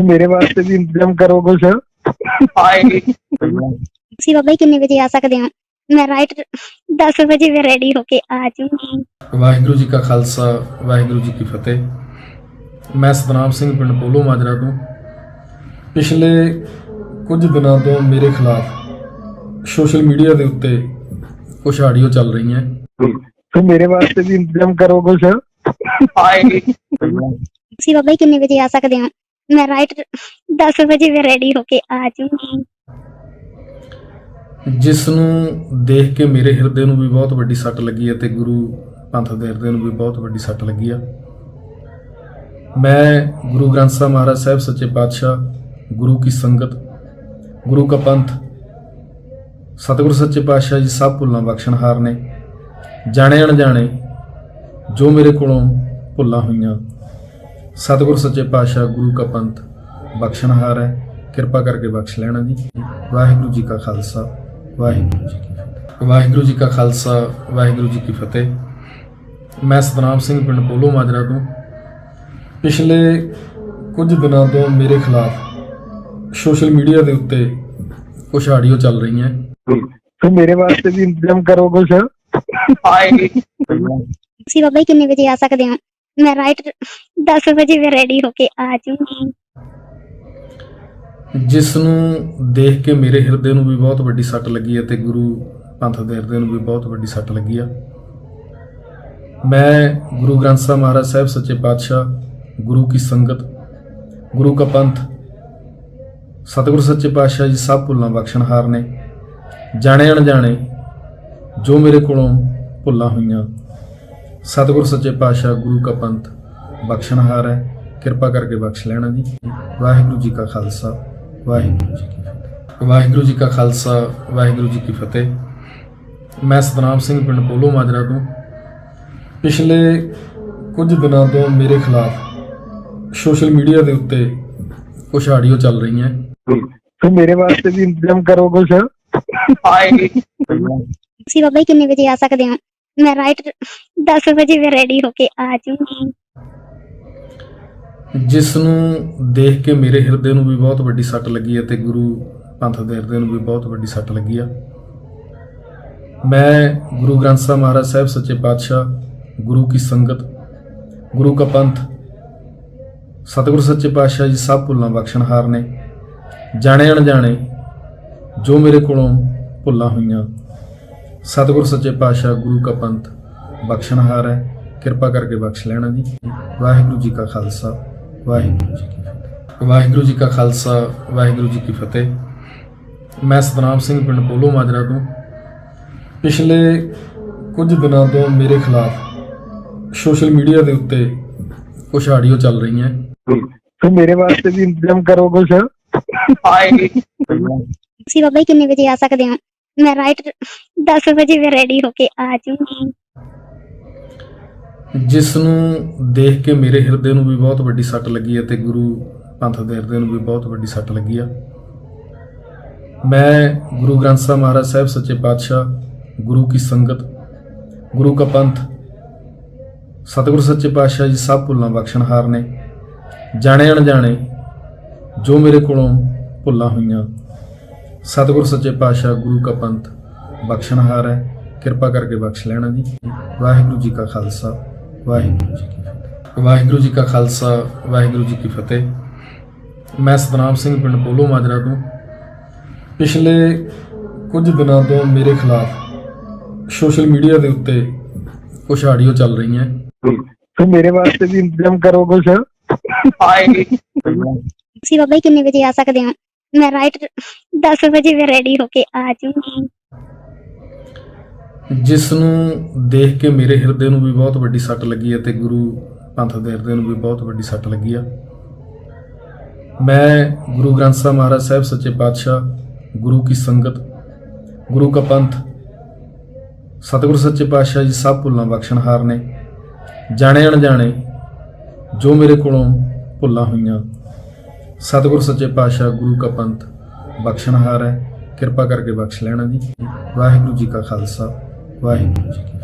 ਤੇ ਮੇਰੇ ਵਾਸਤੇ ਵੀ ਇੰਤਜ਼ਾਮ ਕਰੋ ਕੁਛ ਹਾਏ ਤੁਸੀਂ ਬਾਬਾ ਜੀ ਕਿੰਨੇ ਵਜੇ ਆ ਸਕਦੇ ਹੋ? ਮੈਂ ਰਾਈਟ 10 ਵਜੇ ਮੈਂ ਰੈਡੀ ਹੋ ਕੇ ਆ ਜਾਊਂਗੀ। ਵਾਹਿਗੁਰੂ ਜੀ ਕਾ ਖਾਲਸਾ ਵਾਹਿਗੁਰੂ ਜੀ ਕੀ ਫਤਿਹ। ਮੈਂ ਸਤਨਾਮ ਸਿੰਘ ਪਿੰਡ ਪੋਲੋ ਮਾਜਰਾ ਤੋਂ। ਪਿਛਲੇ ਕੁਝ ਦਿਨਾਂ ਤੋਂ ਮੇਰੇ ਖਿਲਾਫ ਸੋਸ਼ਲ ਮੀਡੀਆ ਦੇ ਉੱਤੇ ਕੁਝ ਆਡੀਓ ਚੱਲ ਰਹੀਆਂ। ਤੇ ਮੇਰੇ ਵਾਸਤੇ ਵੀ ਇੰਤਜ਼ਾਮ ਕਰੋ ਕੁਛ ਹਾਏ ਤੁਸੀਂ ਬਾਬਾ ਜੀ ਕਿੰਨੇ ਵਜੇ ਆ ਸਕਦੇ ਹੋ? ਮੈਂ ਰਾਈਟ 10 ਵਜੇ ਮੈਂ ਰੈਡੀ ਹੋ ਕੇ ਆ ਜਿਸ ਨੂੰ ਦੇਖ ਕੇ ਮੇਰੇ ਹਿਰਦੇ ਨੂੰ ਵੀ ਬਹੁਤ ਵੱਡੀ ਸੱਟ ਲੱਗੀ ਹੈ ਤੇ ਗੁਰੂ ਪੰਥ ਦੇ ਹਿਰਦੇ ਨੂੰ ਵੀ ਬਹੁਤ ਵੱਡੀ ਸੱਟ ਲੱਗੀ ਆ। ਮੈਂ ਗੁਰੂ ਗ੍ਰੰਥ ਸਾਹਿਬ ਮਹਾਰਾਜ ਸਾਹਿਬ ਸੱਚੇ ਪਾਤਸ਼ਾਹ, ਗੁਰੂ ਕੀ ਸੰਗਤ, ਗੁਰੂ ਕਾ ਪੰਥ, ਸਤਿਗੁਰ ਸੱਚੇ ਪਾਤਸ਼ਾਹ ਜੀ ਸਭ ਭੁੱਲਾਂ ਬਖਸ਼ਣਹਾਰ ਨੇ ਜਾਣੇ ਅਣਜਾਣੇ ਜੋ ਮੇਰੇ ਕੋਲੋਂ ਭੁੱਲਾਂ ਹੋਈਆਂ। ਸਤਿਗੁਰ ਸੱਚੇ ਪਾਤਸ਼ਾਹ ਗੁਰੂ ਕਾ ਪੰਥ ਬਖਸ਼ਣਹਾਰ ਹੈ। ਕਿਰਪਾ ਕਰਕੇ ਬਖਸ਼ ਲੈਣਾ ਜੀ। ਵਾਹਿਗੁਰੂ ਜੀ ਕਾ ਖਾਲਸਾ ਵਾਹਿਗੁਰੂ ਜੀ ਕੀ ਫਤਿਹ। ਵਾਹਿਗੁਰੂ ਜੀ ਕਾ ਖਾਲਸਾ ਵਾਹਿਗੁਰੂ ਜੀ ਕੀ ਫਤਿਹ। ਮੈਂ ਸਤਨਾਮ ਸਿੰਘ ਪਿੰਡ ਪੋਲੋ ਮਾਜਰਾ ਤੋਂ। ਪਿਛਲੇ ਕੁਝ ਦਿਨਾਂ ਤੋਂ ਮੇਰੇ ਖਿਲਾਫ ਸੋਸ਼ਲ ਮੀਡੀਆ ਦੇ ਉੱਤੇ ਕੁਝ ਆਡੀਓ ਚੱਲ ਰਹੀਆਂ। ਤੇ ਮੇਰੇ ਵਾਸਤੇ ਵੀ ਇੰਤਜ਼ਾਮ ਕਰੋ ਕੁਛ ਹਾਏ ਤੁਸੀਂ ਬਾਬਾ ਕਿੰਨੇ ਵਜੇ ਆ ਸਕਦੇ ਹੋ? ਮੈਂ ਰਾਈਟ 10 ਵਜੇ ਮੈਂ ਰੈਡੀ ਹੋ ਕੇ ਆ ਜਿਸ ਨੂੰ ਦੇਖ ਕੇ ਮੇਰੇ ਹਿਰਦੇ ਨੂੰ ਵੀ ਬਹੁਤ ਵੱਡੀ ਸੱਟ ਲੱਗੀ ਹੈ ਤੇ ਗੁਰੂ ਪੰਥ ਦੇ ਹਿਰਦੇ ਨੂੰ ਵੀ ਬਹੁਤ ਵੱਡੀ ਸੱਟ ਲੱਗੀ ਆ। ਮੈਂ ਗੁਰੂ ਗ੍ਰੰਥ ਸਾਹਿਬ ਮਹਾਰਾਜ ਸਾਹਿਬ ਸੱਚੇ ਪਾਤਸ਼ਾਹ, ਗੁਰੂ ਕੀ ਸੰਗਤ, ਗੁਰੂ ਕਾ ਪੰਥ, ਸਤਿਗੁਰ ਸੱਚੇ ਪਾਤਸ਼ਾਹ ਜੀ ਸਭ ਭੁੱਲਾਂ ਬਖਸ਼ਣਹਾਰ ਨੇ ਜਾਣੇ ਅਣਜਾਣੇ ਜੋ ਮੇਰੇ ਕੋਲੋਂ ਭੁੱਲਾਂ ਹੋਈਆਂ। ਸਤਿਗੁਰ ਸੱਚੇ ਪਾਤਸ਼ਾਹ ਗੁਰੂ ਕਾ ਪੰਥ ਬਖਸ਼ਣਹਾਰ ਹੈ। ਕਿਰਪਾ ਕਰਕੇ ਬਖਸ਼ ਲੈਣਾ ਜੀ। ਵਾਹਿਗੁਰੂ ਜੀ ਕਾ ਖਾਲਸਾ ਵਾਹਿਗੁਰੂ ਜੀ ਕੀ ਫਤਿਹ। ਵਾਹਿਗੁਰੂ ਜੀ ਕਾ ਖਾਲਸਾ ਵਾਹਿਗੁਰੂ ਜੀ ਕੀ ਫਤਿਹ। ਮੈਂ ਸਤਨਾਮ ਸਿੰਘ ਪਿੰਡ ਪੋਲੋ ਮਾਜਰਾ ਤੋਂ। ਪਿਛਲੇ ਕੁਝ ਦਿਨਾਂ ਤੋਂ ਮੇਰੇ ਖਿਲਾਫ ਸੋਸ਼ਲ ਮੀਡੀਆ ਦੇ ਉੱਤੇ ਕੁਝ ਆਡੀਓ ਚੱਲ ਰਹੀਆਂ। ਤੇ ਮੇਰੇ ਵਾਸਤੇ ਵੀ ਇੰਤਜ਼ਾਮ ਕਰੋ ਕੁਛ ਹਾਏ ਤੁਸੀਂ ਬਾਬਾ ਕਿੰਨੇ ਵਜੇ ਆ ਸਕਦੇ ਹੋ? ਮੈਂ ਰਾਈਟ 10 ਵਜੇ ਮੈਂ ਰੈਡੀ ਹੋ ਕੇ ਆ ਜਿਸ ਨੂੰ ਦੇਖ ਕੇ ਮੇਰੇ ਹਿਰਦੇ ਨੂੰ ਵੀ ਬਹੁਤ ਵੱਡੀ ਸੱਟ ਲੱਗੀ ਹੈ ਤੇ ਗੁਰੂ ਪੰਥ ਦੇ ਹਿਰਦੇ ਨੂੰ ਵੀ ਬਹੁਤ ਵੱਡੀ ਸੱਟ ਲੱਗੀ ਆ। ਮੈਂ ਗੁਰੂ ਗ੍ਰੰਥ ਸਾਹਿਬ ਮਹਾਰਾਜ ਸਾਹਿਬ ਸੱਚੇ ਪਾਤਸ਼ਾਹ, ਗੁਰੂ ਕੀ ਸੰਗਤ, ਗੁਰੂ ਕਾ ਪੰਥ, ਸਤਿਗੁਰ ਸੱਚੇ ਪਾਤਸ਼ਾਹ ਜੀ ਸਭ ਭੁੱਲਾਂ ਬਖਸ਼ਣਹਾਰ ਨੇ ਜਾਣੇ ਅਣਜਾਣੇ ਜੋ ਮੇਰੇ ਕੋਲੋਂ ਭੁੱਲਾਂ ਹੋਈਆਂ। ਸਤਿਗੁਰ ਸੱਚੇ ਪਾਤਸ਼ਾਹ ਗੁਰੂ ਕਾ ਪੰਥ ਬਖਸ਼ਣਹਾਰ ਹੈ। ਕਿਰਪਾ ਕਰਕੇ ਬਖਸ਼ ਲੈਣਾ ਜੀ। ਵਾਹਿਗੁਰੂ ਜੀ ਕਾ ਖਾਲਸਾ ਵਾਹਿਗੁਰੂ ਜੀ ਕੀ ਫਤਿਹ। ਵਾਹਿਗੁਰੂ ਜੀ ਕਾ ਖਾਲਸਾ ਵਾਹਿਗੁਰੂ ਜੀ ਕੀ ਫਤਿਹ। ਮੈਂ ਸਤਨਾਮ ਸਿੰਘ ਪਿੰਡ ਪੋਲੋ ਮਾਜਰਾ ਤੋਂ। ਪਿਛਲੇ ਕੁਝ ਦਿਨਾਂ ਤੋਂ ਮੇਰੇ ਖਿਲਾਫ ਸੋਸ਼ਲ ਮੀਡੀਆ ਦੇ ਉੱਤੇ ਕੁਝ ਆਡੀਓ ਚੱਲ ਰਹੀਆਂ। ਤੇ ਮੇਰੇ ਵਾਸਤੇ ਵੀ ਇੰਤਜ਼ਾਮ ਕਰੋ ਕੁਛ ਹਾਏ ਤੁਸੀਂ ਬਾਬਾ ਕਿੰਨੇ ਵਜੇ ਆ ਸਕਦੇ ਹੋ? ਮੈਂ ਰਾਈਟ 10 ਵਜੇ ਮੈਂ ਰੈਡੀ ਹੋ ਕੇ ਆ ਜਿਸ ਨੂੰ ਦੇਖ ਕੇ ਮੇਰੇ ਹਿਰਦੇ ਨੂੰ ਵੀ ਬਹੁਤ ਵੱਡੀ ਸੱਟ ਲੱਗੀ ਹੈ ਤੇ ਗੁਰੂ ਪੰਥ ਦੇ ਹਿਰਦੇ ਨੂੰ ਵੀ ਬਹੁਤ ਵੱਡੀ ਸੱਟ ਲੱਗੀ ਆ। ਮੈਂ ਗੁਰੂ ਗ੍ਰੰਥ ਸਾਹਿਬ ਮਹਾਰਾਜ ਸਾਹਿਬ ਸੱਚੇ ਪਾਤਸ਼ਾਹ, ਗੁਰੂ ਕੀ ਸੰਗਤ, ਗੁਰੂ ਕਾ ਪੰਥ, ਸਤਿਗੁਰ ਸੱਚੇ ਪਾਤਸ਼ਾਹ ਜੀ ਸਭ ਭੁੱਲਾਂ ਬਖਸ਼ਣਹਾਰ ਨੇ ਜਾਣੇ ਅਣਜਾਣੇ ਜੋ ਮੇਰੇ ਕੋਲੋਂ ਭੁੱਲਾਂ ਹੋਈਆਂ। ਸਤਿਗੁਰ ਸੱਚੇ ਪਾਤਸ਼ਾਹ ਗੁਰੂ ਕਾ ਪੰਥ ਬਖਸ਼ਣਹਾਰ ਹੈ। ਕਿਰਪਾ ਕਰਕੇ ਬਖਸ਼ ਲੈਣਾ ਜੀ। ਵਾਹਿਗੁਰੂ ਜੀ ਕਾ ਖਾਲਸਾ ਵਾਹਿਗੁਰੂ ਜੀ ਕੀ ਫਤਿਹ। ਵਾਹਿਗੁਰੂ ਜੀ ਕਾ ਖਾਲਸਾ ਵਾਹਿਗੁਰੂ ਜੀ ਕੀ ਫਤਿਹ। ਮੈਂ ਸਤਨਾਮ ਸਿੰਘ ਪਿੰਡ ਪੋਲੋ ਮਾਜਰਾ ਤੋਂ। ਪਿਛਲੇ ਕੁਝ ਦਿਨਾਂ ਤੋਂ ਮੇਰੇ ਖਿਲਾਫ ਸੋਸ਼ਲ ਮੀਡੀਆ ਦੇ ਉੱਤੇ ਕੁਝ ਆਡੀਓ ਚੱਲ ਰਹੀਆਂ। ਤੇ ਮੇਰੇ ਵਾਸਤੇ ਵੀ ਇੰਤਜ਼ਾਮ ਕਰੋ ਕੁਛ। ਹਾਏ ਤੁਸੀਂ ਬਾਬਾ ਕਿੰਨੇ ਵਜੇ ਆ ਸਕਦੇ ਹੋ? ਮੈਂ ਰਾਈਟ 10 ਵਜੇ ਮੈਂ ਰੈਡੀ ਹੋ ਕੇ ਆ ਜਿਸ ਨੂੰ ਦੇਖ ਕੇ ਮੇਰੇ ਹਿਰਦੇ ਨੂੰ ਵੀ ਬਹੁਤ ਵੱਡੀ ਸੱਟ ਲੱਗੀ ਹੈ ਤੇ ਗੁਰੂ ਪੰਥ ਦੇ ਹਿਰਦੇ ਨੂੰ ਵੀ ਬਹੁਤ ਵੱਡੀ ਸੱਟ ਲੱਗੀ ਆ। ਮੈਂ ਗੁਰੂ ਗ੍ਰੰਥ ਸਾਹਿਬ ਮਹਾਰਾਜ ਸਾਹਿਬ ਸੱਚੇ ਪਾਤਸ਼ਾਹ, ਗੁਰੂ ਕੀ ਸੰਗਤ, ਗੁਰੂ ਕਾ ਪੰਥ, ਸਤਿਗੁਰ ਸੱਚੇ ਪਾਤਸ਼ਾਹ ਜੀ ਸਭ ਭੁੱਲਾਂ ਬਖਸ਼ਣਹਾਰ ਨੇ। ਜਾਣੇ ਅਣਜਾਣੇ ਜੋ ਮੇਰੇ ਕੋਲੋਂ ਭੁੱਲਾਂ ਹੋਈਆਂ ਸਤਿਗੁਰ ਸੱਚੇ ਪਾਤਸ਼ਾਹ ਗੁਰੂ ਕਾ ਪੰਥ ਬਖਸ਼ਣਹਾਰ ਹੈ। ਕਿਰਪਾ ਕਰਕੇ ਬਖਸ਼ ਲੈਣਾ ਜੀ। ਵਾਹਿਗੁਰੂ ਜੀ ਕਾ ਖਾਲਸਾ, ਵਾਹਿਗੁਰੂ ਜੀ ਕੀ